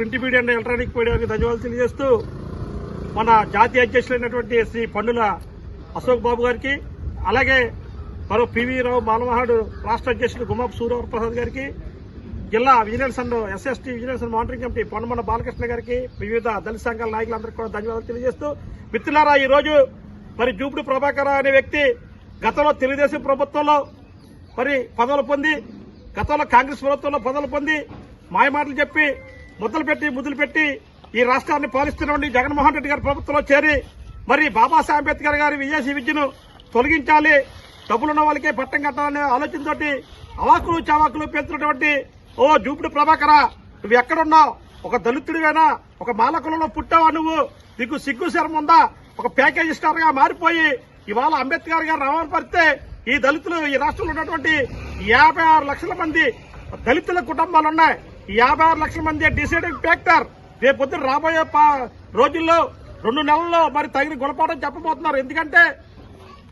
Media and electronic మీడియాకి ధన్యవాదాలు తెలియజేస్తూ మన జాతీయ అధ్యక్షులైనటువంటి శ్రీ పండుల అశోక్ బాబు గారికి అలాగే మరో పివి రావు బాలమహాడు రాష్ట్ర అధ్యక్షుడు గుమాపు సూర్యవర ప్రసాద్ గారికి జిల్లా vigilance and SST vigilance and monitoring committee Ponnamanna Balakrishna గారికి వివిధ దళిత సంఘాల నాయకులందరికీ కూడా ధన్యవాదాలు తెలియజేస్తూ మిత్రులారా ఈ రోజు మరి జూపుడు ప్రభాకర్ అనే వ్యక్తి గతంలో తెలుగుదేశం ప్రభుత్వంలో మరి పదవులు పొంది గతంలో కాంగ్రెస్ ప్రభుత్వంలో పదవులు పొంది మాయమాటలు చెప్పి ముద్దలు పెట్టి ముద్దులు పెట్టి ఈ రాష్ట్రాన్ని పాలిస్తున్నటువంటి జగన్మోహన్ రెడ్డి గారి ప్రభుత్వంలో చేరి మరి బాబాసాహెబ్ అంబేద్కర్ గారి విదేశీ విద్యను తొలగించాలి. డబ్బులున్న వాళ్ళకే పట్టం కట్టాలనే ఆలోచనతోటి అవాకులు చవాకులు పెంచినటువంటి ఓ జూపుడు ప్రభాకర నువ్వు ఎక్కడున్నావు? ఒక దళితుడివేనా? ఒక మాలకులలో పుట్టావా నువ్వు? నీకు సిగ్గు శరం ఉందా? ఒక ప్యాకేజ్ స్టార్గా మారిపోయి ఇవాళ అంబేద్కర్ గారు అవమానపరిస్తే ఈ దళితులు ఈ రాష్ట్రంలో ఉన్నటువంటి యాభై ఆరు లక్షల మంది దళితుల కుటుంబాలున్నాయి. యాభై ఆరు లక్షల మంది డిసైడింగ్ ఫ్యాక్టర్. రేపొద్దున రాబోయే రోజుల్లో రెండు నెలల్లో మరి తగిన గుణపాఠం చెప్పబోతున్నారు. ఎందుకంటే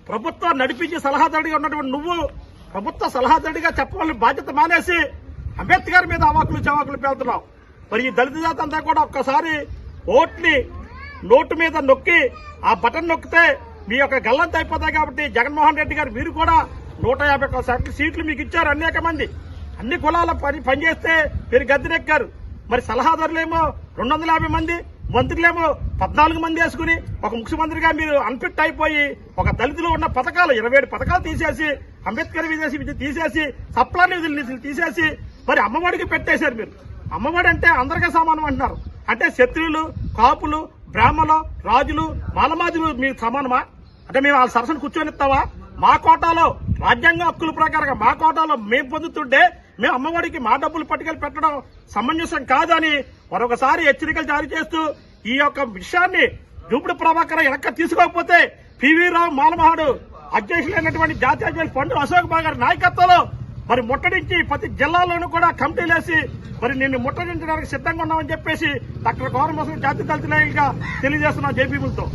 ప్రభుత్వం నడిపించి సలహాదారుడిగా ఉన్నటువంటి నువ్వు ప్రభుత్వ సలహాదారుడిగా చెప్పవలసిన బాధ్యత మానేసి అంబేద్కర్ మీద అవాకులు చవాకులు పేలుతున్నావు. మరి ఈ దళిత జాతి అంతా కూడా ఒక్కసారి ఓట్ని నోటు మీద నొక్కి ఆ బటన్ నొక్కితే మీ యొక్క గల్లంత అయిపోతాయి కాబట్టి జగన్మోహన్ రెడ్డి గారు మీరు కూడా నూట యాభై ఒక్క సీట్లు మీకు ఇచ్చారు అనేక మంది. అన్ని కులాల పని పనిచేస్తే మీరు గద్దెనెక్కారు. మరి సలహాదారులేమో రెండు వందల యాభై మంది మంత్రులేమో పద్నాలుగు మంది వేసుకుని ఒక ముఖ్యమంత్రిగా మీరు అన్ఫిట్ అయిపోయి ఒక దళితులు ఉన్న పథకాలు ఇరవై ఏడు పథకాలు తీసేసి అంబేద్కర్ విదేశీ విద్య తీసేసి సప్లా నిధులు నిధులు తీసేసి మరి అమ్మఒడికి పెట్టేశారు మీరు. అమ్మఒడి అంటే అందరికీ సమానం అంటున్నారు. అంటే శత్రువులు కాపులు బ్రాహ్మణులు రాజులు మాలమాజులు మీరు సమానమా? అంటే మేము వాళ్ళ సరసన కూర్చొనిస్తావా మా కోటాలో రాజ్యాంగ హక్కుల ప్రకారంగా మా కోటాలో మేము పొందుతుంటే మేము అమ్మఒడికి మా డబ్బులు పట్టుకెళ్ళి పెట్టడం సమంజసం కాదని మరొకసారి హెచ్చరికలు జారీ చేస్తూ ఈ యొక్క విషయాన్ని జూపుడు ప్రభాకర్ వెనక తీసుకోకపోతే పివి రావు మాలమహాడు అధ్యక్షులైనటువంటి జాతీయ అధ్యక్షులు పండు అశోక్ బాబు నాయకత్వంలో మరి ముట్టడించి ప్రతి జిల్లాలోనూ కూడా కమిటీలేసి మరి నిన్ను ముట్టడించడానికి సిద్ధంగా ఉన్నామని చెప్పేసి డాక్టర్ గౌరవ జాతీయ దళితులుగా తెలియజేస్తున్నాం జేపీలతో